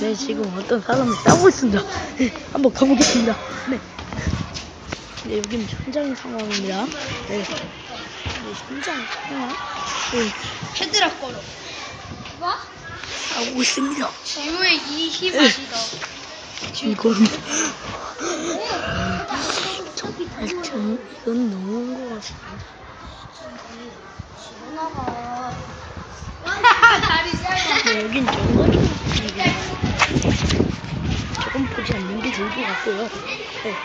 네, 지금 어떤 사람이 싸우고 있습니다. 네, 한번 가보겠습니다. 네. 네, 여기는 현장 상황입니다. 네. 네, 현장 상황. 네, 헤드락 걸어. 뭐? 싸우고 있습니다. 이 힘이다. 이건. 정말 참, 이건 너무한 것 같습니다. 나가. 다리 짧아. 네, 여긴 정말 조금 보지 않는 같고요. 네.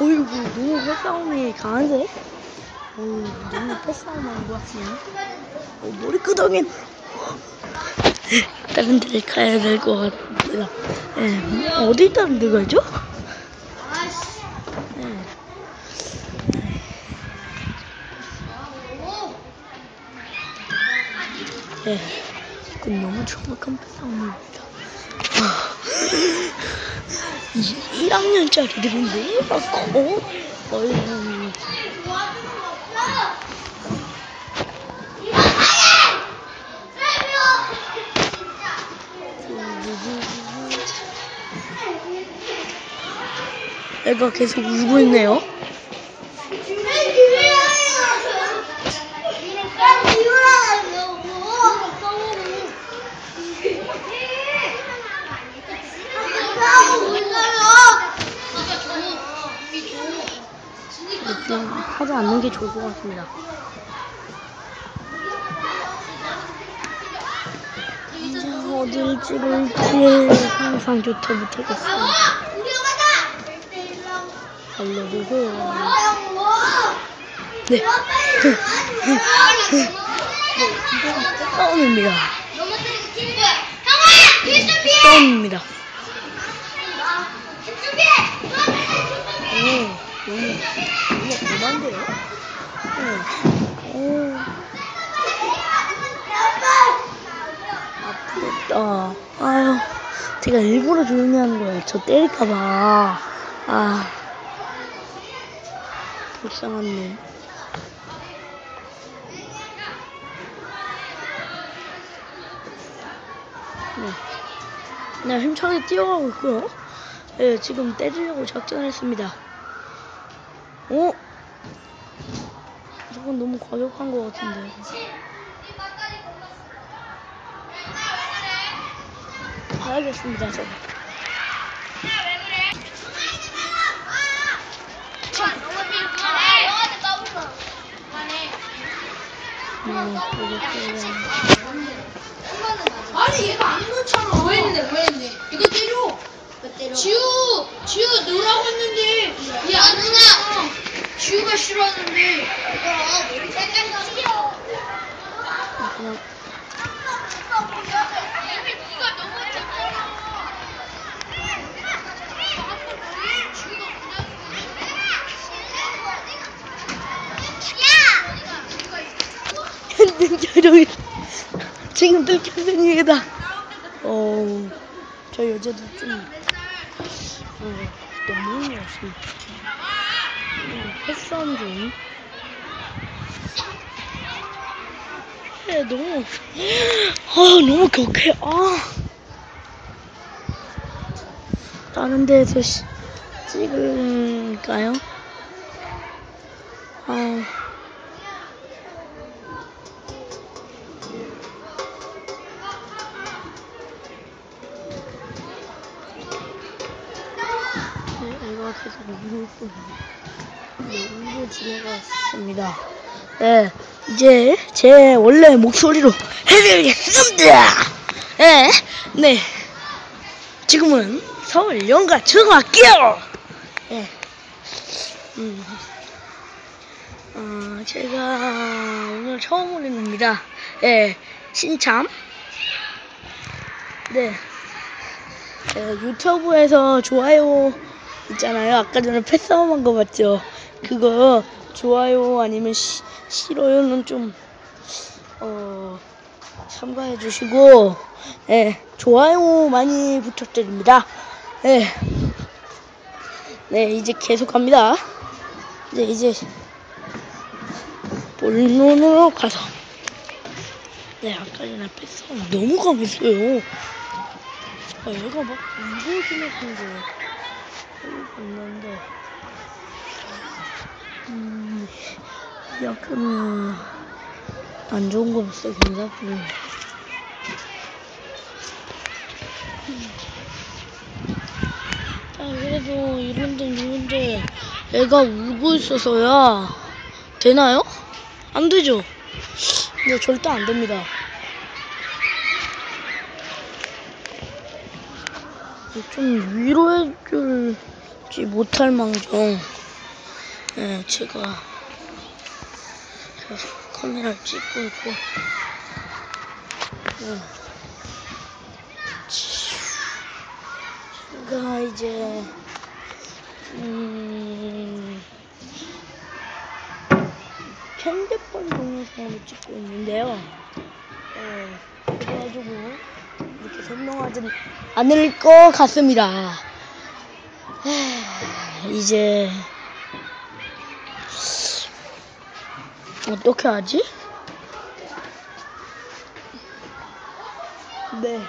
어이구, 너무 패싸움이 강한데? 어이, 너무 패싸움 하는 것 같네요. 어, 머리끄덩이 다른 데를 가야 될 것 같습니다. 네, 어디 다른 데 가죠? 네. 네, 그건 너무 정확한 패싸움입니다. 아, 1학년짜리들인데 막 거? 어이, 애가 계속 울고 있네요. 그냥 하지 않는 게 좋을 것 같습니다. 어딜 찍을지 항상 좋다 못하겠어요. 알려주세요. 네. 싸움입니다. 싸움입니다. 오, 너무, 네. 오, 아프겠다. 아유, 제가 일부러 조용히 하는 거예요. 저 때릴까봐. 아, 불쌍한 놈. 네. 네, 힘차게 뛰어가고 있고요. 네, 지금 때리려고 작전했습니다. 어? 저건 너무 과격한 것 같은데. 저거. 음, 이렇게. 아니 얘가 안 놓잖아. 뭐 했는데 뭐 했는데? 이거 때려. 지우 지우 넣으라고 했는데 얘안 넣나? 지우가 싫어하는데. 지금 뜯겨진 얘기다. 어, 저 여자도 좀 어, 너무 열심히 어, 패싸움 중. 네, 너무 아 너무 격해. 아 다른 데서 시, 찍을까요? 아. 네, 애가 계속 울고 있어요. 네, 울고 지나갔습니다. 네, 이제 제 원래 목소리로 해드리겠습니다. 네, 네. 지금은 서울 연가 중학교. 네. 음. 어, 제가 오늘 처음 올립니다. 네, 신참. 네. 제가 유튜브에서 좋아요 있잖아요. 아까 전에 패싸움한 거 봤죠? 그거 좋아요 아니면 시, 싫어요는 좀, 어, 참가해 주시고, 예, 좋아요 많이 부탁드립니다. 예. 네, 이제 계속 갑니다. 이제, 이제, 본론으로 가서. 네, 아까 전에 뺐어. 너무 강했어요. 아, 얘가 막 울고 지나간 거. 여기 봤는데. 음, 약간, 안 좋은 거 봤어요, 경사분이. 아, 그래도 이런데 이런데 애가 울고 있어서야 되나요? 안 되죠? 네, 절대 안 됩니다. 좀 위로해줄지 못할 망정, 네, 제가 카메라를 찍고 있고, 네. 제가 이제, 음, 핸드폰 동영상을 찍고 있는데요. 어, 그래가지고 이렇게 설명하지 않을 것 같습니다. 하, 이제 어떻게 하지? 네.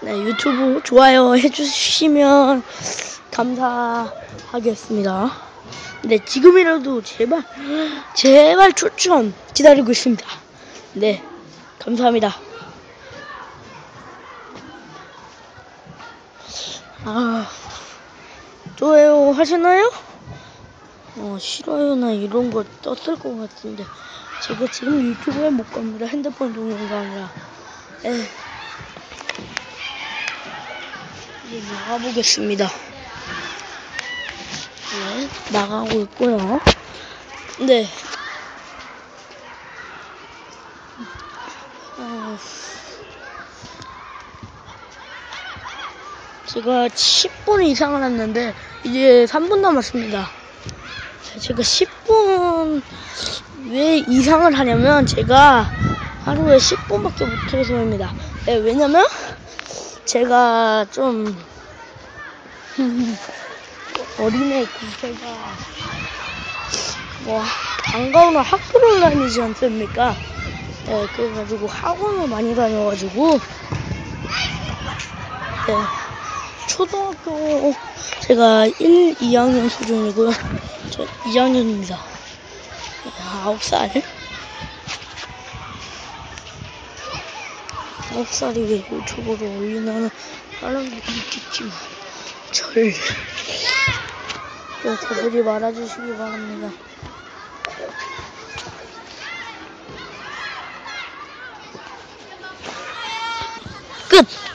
네, 유튜브 좋아요 해주시면 감사하겠습니다. 네, 지금이라도 제발, 제발 추천 기다리고 있습니다. 네, 감사합니다. 아, 좋아요 하셨나요? 어, 싫어요나 이런 거 떴을 것 같은데, 제가 지금 유튜브에 못 갑니다. 핸드폰 동영상이라. 에. 이제 나가보겠습니다. 네, 나가고 있고요. 네. 어, 제가 10분 이상을 했는데 이제 3분 남았습니다. 제가 10분 왜 이상을 하냐면 제가 하루에 10분밖에 못해서입니다. 네, 왜냐면 제가 좀 어린애 군세가 뭐 방과후나 학교를 다니지 않습니까? 네, 그래가지고 학원을 많이 다녀가지고 네, 초등학교 제가 1, 2학년 수준이고요. 저 2학년입니다. 9살 9살이 왜 유튜브로 올리나는 사람들이 있겠지만 절 네, 저들이 말아주시기 바랍니다. 끝!